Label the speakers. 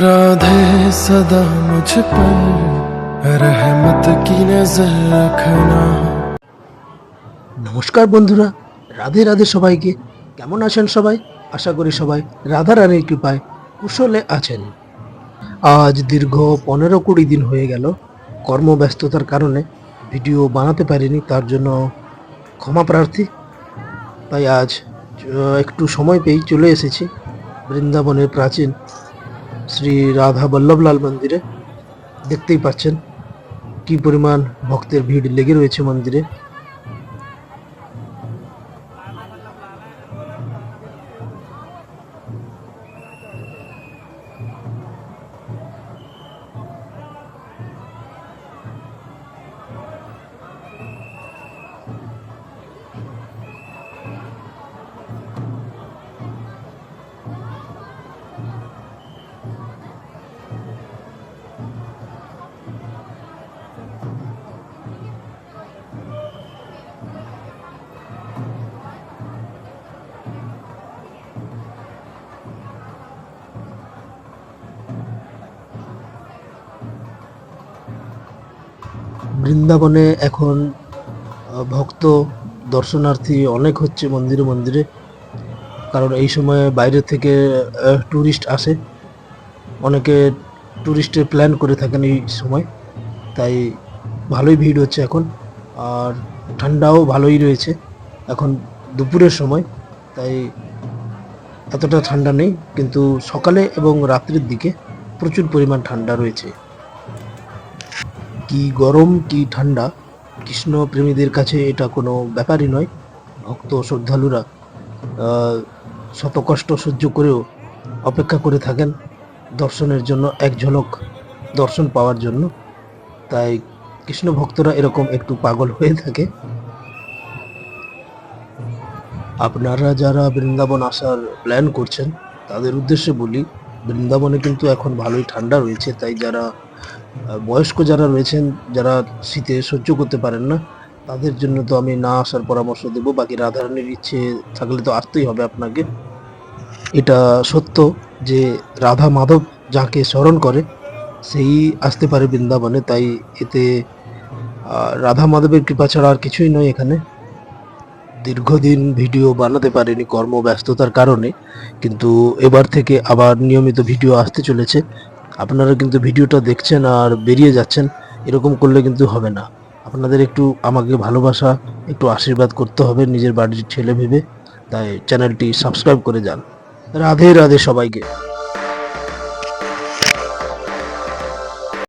Speaker 1: राधे सदा मुझ पर रहमत की नजर रखना
Speaker 2: নমস্কার বন্ধুরা রাধে রাধে সবাইকে কেমন আছেন সবাই আশা করি সবাই রাধা রানীর কৃপায় কুশলে আছেন আজ দীর্ঘ পনেরো কুড়ি দিন হয়ে গেল কর্মব্যস্ততার কারণে ভিডিও বানাতে পারিনি তার জন্য ক্ষমা প্রার্থী তাই আজ আহ, একটু সময় পেয়েই চলে এসেছি বৃন্দাবনের প্রাচীন শ্রী রাধা বল্লভলাল মন্দিরে দেখতেই পাচ্ছেন কি পরিমাণ ভক্তের ভিড় লেগে রয়েছে মন্দিরে। বৃন্দাবনে এখন ভক্ত, দর্শনার্থী অনেক হচ্ছে মন্দিরে মন্দিরে। কারণ এই সময় বাইরে থেকে ট্যুরিস্ট আসে। অনেকে ট্যুরিস্টের প্ল্যান করে থাকেন এই সময়। তাই ভালোই ভিড় হচ্ছে এখন। আর ঠান্ডাও ভালোই রয়েছে এখন দুপুরের সময়। তাই এতটা ঠান্ডা নেই। কিন্তু সকালে এবং রাত্রির দিকে প্রচুর পরিমাণ ঠান্ডা রয়েছে। কি গরম, কি ঠান্ডা কৃষ্ণ প্রেমীদের কাছে এটা কোনো ব্যাপারই নয়। ভক্ত শ্রদ্ধালুরা শত কষ্ট সহ্য করেও অপেক্ষা করে থাকেন দর্শনের জন্য এক ঝলক দর্শন পাওয়ার জন্য। তাই কৃষ্ণ ভক্তরা এরকম একটু পাগল হয়ে থাকে। আপনারা যারা বৃন্দাবন আসার প্ল্যান করছেন, তাদের উদ্দেশ্যে বলি, বৃন্দাবনে কিন্তু এখন ভালোই ঠান্ডা রয়েছে। তাই যারা বয়স্ক যারা রয়েছেন, যারা শীতে সহ্য করতে পারেন না, তাদের জন্য তো আমি না আসার পরামর্শ দেবো। বাকি রাধারানীর ইচ্ছে থাকলে তো আসতেই হবে আপনাকে। এটা সত্য যে রাধা মাধব যাকে স্মরণ করে, সেই আসতে পারে বৃন্দাবনে। তাই এতে রাধা মাধবের কৃপা ছাড়া আর কিছুই নয় এখানে। দীর্ঘদিন ভিডিও বানাতে পারিনি কর্মব্যস্ততার কারণে, কিন্তু এবার থেকে আবার নিয়মিত ভিডিও আসতে চলেছে। আপনারা কিন্তু ভিডিওটা দেখছেন আর বেরিয়ে যাচ্ছেন, এরকম করলে কিন্তু হবে না। আপনাদের একটু আমাকে ভালোবাসা, একটু আশীর্বাদ করতে হবে, নিজের বাড়ির ছেলে ভেবে। তাই চ্যানেলটি সাবস্ক্রাইব করে যান। রাধে রাধে সবাইকে।